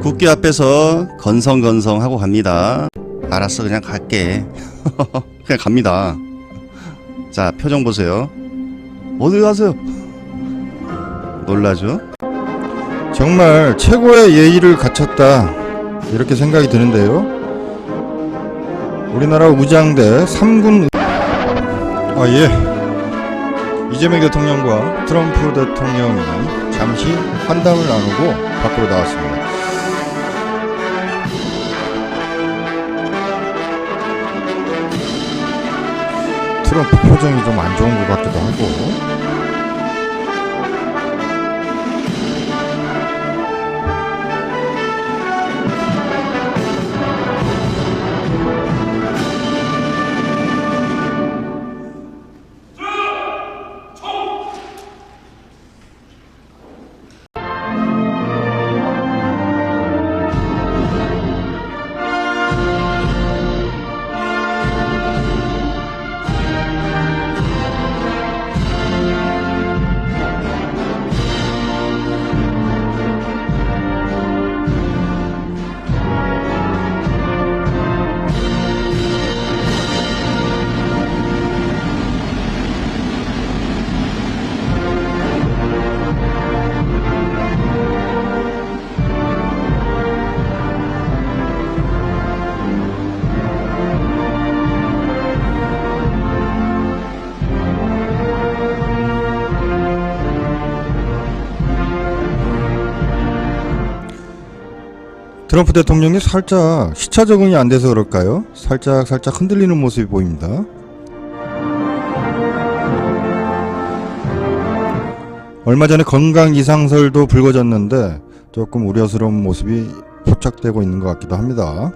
국기 앞에서 건성건성 하고 갑니다. 알았어, 그냥 갈게. 그냥 갑니다. 자, 표정 보세요. 어디 가세요? 놀라죠? 정말 최고의 예의를 갖췄다 이렇게 생각이 드는데요. 우리나라 우장대 3군 아 예. 이재명 대통령과 트럼프 대통령이 잠시 환담을 나누고 밖으로 나왔습니다. 트럼프 표정이 좀 안 좋은 것 같기도 하고 트럼프 대통령이 살짝 시차 적응이 안 돼서 그럴까요? 살짝 살짝 흔들리는 모습이 보입니다. 얼마 전에 건강 이상설도 불거졌는데 조금 우려스러운 모습이 포착되고 있는 것 같기도 합니다.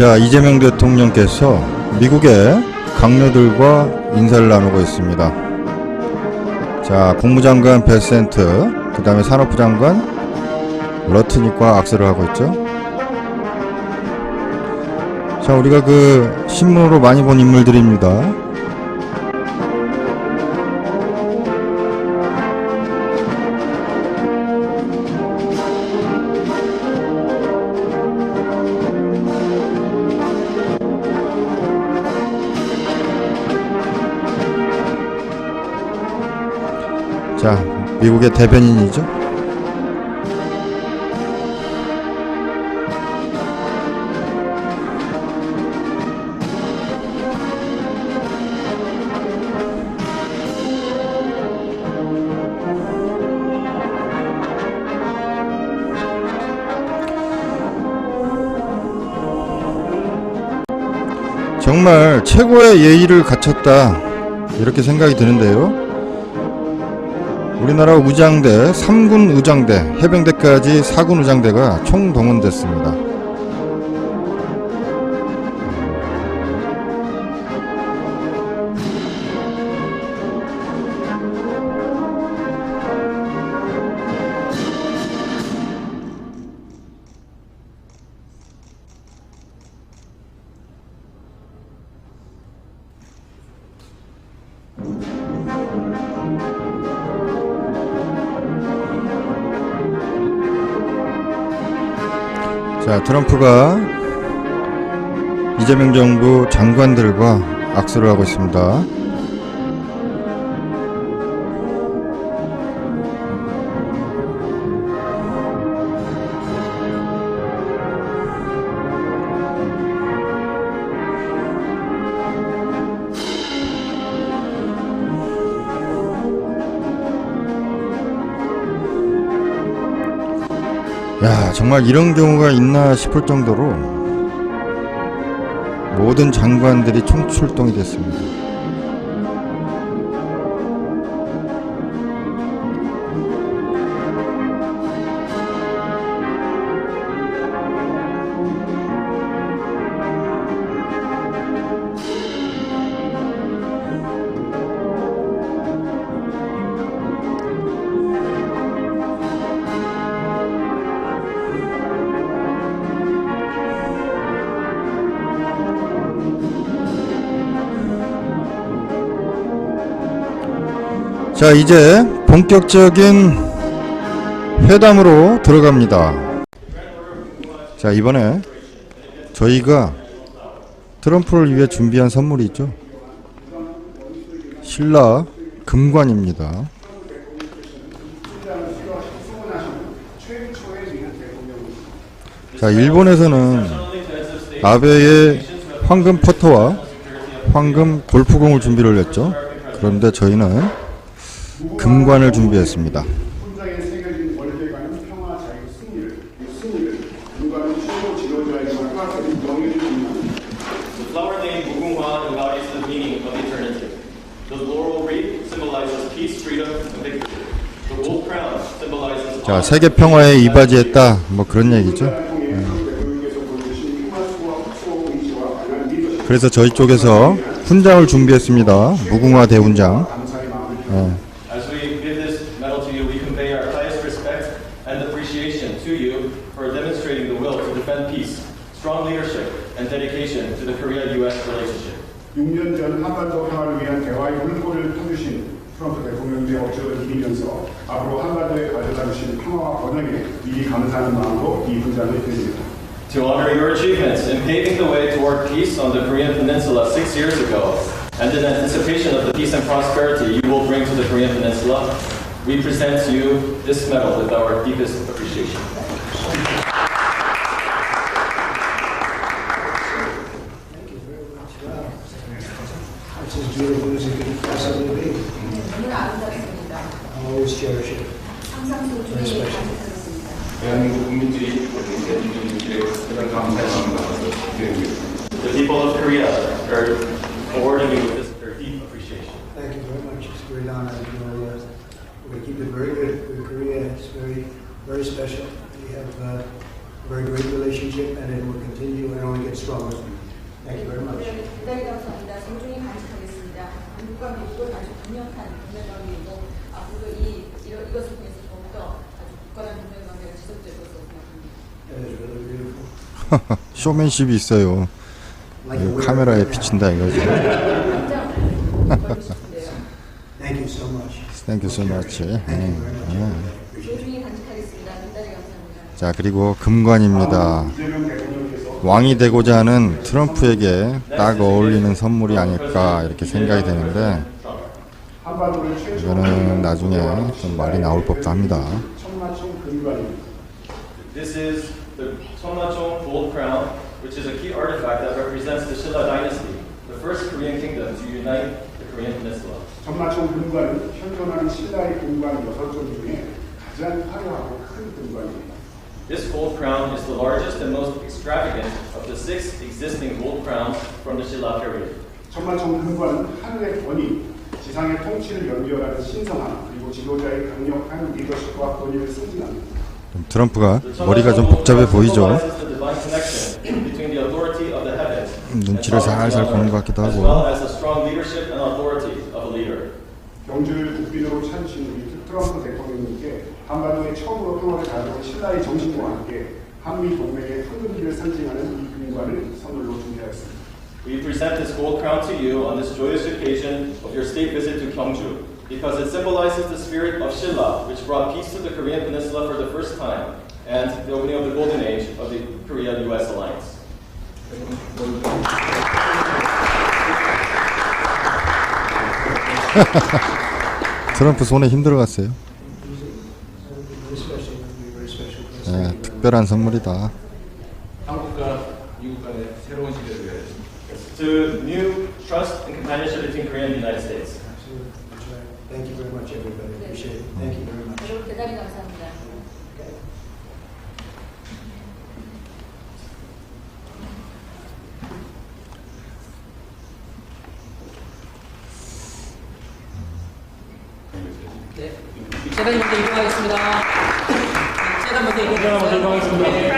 자, 이재명 대통령께서 미국의 강료들과 인사를 나누고 있습니다. 자, 국무장관 베센트, 그 다음에 산업부 장관 러트닉과 악수를 하고 있죠. 자, 우리가 그 신문으로 많이 본 인물들입니다. 자, 미국의 대변인이죠. 정말 최고의 예의를 갖췄다 이렇게 생각이 드는데요. 우리나라 우장대 3군 의장대 해병대까지 4군 의장대가 총동원됐습니다. 자, 트럼프가 이재명 정부 장관들과 악수를 하고 있습니다. 야, 정말 이런 경우가 있나 싶을 정도로 모든 장관들이 총출동이 됐습니다. 자, 이제 본격적인 회담으로 들어갑니다. 자, 이번에 저희가 트럼프를 위해 준비한 선물이 있죠. 신라 금관입니다. 자, 일본에서는 아베의 황금 퍼터와 황금 골프공을 준비를 했죠. 그런데 저희는 금관을 준비했습니다. 자, 세계 평화에 이바지했다. 뭐 그런 얘기죠. 그래서 저희 쪽에서 훈장을 준비했습니다. 무궁화 대훈장. 감 한반도에 가져다 주신 평화와 번영에 미리 감사하는 마음으로 이 훈장을 드립니다. To honor your achievements in paving the way toward peace on the Korean Peninsula six years ago, and in anticipation of the peace and prosperity you will bring to the Korean Peninsula, we present to you this medal with our deepest appreciation. Very much. It's a great honor. You know, uh, we keep it very good with Korea. It's very, very special. We have uh, a very great relationship, and it will continue and only get stronger. Thank you very much. 대단히 감사합니다. 소중히 간직하겠습니다. 한국과 미국은 아주 강력한 동맹관계이고 앞으로도 이 이런 이것을 통해서 더욱더 아주 굳건한 동맹관계가 지속될 것으로 생각합니다. That is really beautiful. 쇼맨십이 있어요. 카메라에 비친다 이거죠. 당장 걸고 싶은데요. Thank you so much. Thank you so much. Appreciate it. 소중히 간직하겠습니다. 대단히 감사합니다. 자, 그리고 금관입니다. 왕이 되고자 하는 트럼프에게 딱 어울리는 선물이 아닐까 이렇게 생각이 되는데 이거는 나중에 좀 말이 나올 법도 합니다. 천마총 근관입니다. This is the Cheongnachong Gold Crown, which is a key artifact that represents the Shilla dynasty, first Korean kingdom to unite the Korean peninsula. 천마총 근관은 현존하는 신라의 근관 여섯 종 중에 가장 화려하고 큰 근관입니다. This gold crown is the largest and most extravagant of the six existing gold crowns from the Shilla period. 천마총 근관은 하늘의 권위, 지상의 통치를 연결하는 신성함, 그리고 지도자의 강력한 리더십과 권위를 승진합니다. 좀 트럼프가 The 머리가 좀 복잡해 gold 보이죠. crown symbolizes the divine connection between the authority of the heavens and 눈치를 살살 보는 것 같기도 as 하고. well as the strong leadership and authority of a leader. 경주를 국빈으로 찾으신 우리 트럼프 대통령님께 한반도에 처음으로 평화를 가져온 신라의 정신과 함께 한미 동맹의 황금기를 상징하는 이 근관을 선물로 준비하였습니다. We present this gold crown to you on this joyous occasion of your state visit to Gyeongju because it symbolizes the spirit of Shilla, which brought peace to the Korean peninsula for the first time, and the opening of the golden age of the Korea-U.S. alliance. 트럼프 손에 힘들어갔어요. 예, 특별한 선물이다. 한국과 미국 간의 새로운 시대를 위하여 To new trust and companionship between Korea and the United States. Thank you very much, everybody. Appreciate it. Thank you very much. 여러분 대단히 감사합니다. 네. 재단 먼저 이동하겠습니다. 재단 먼저 이동하겠습니다.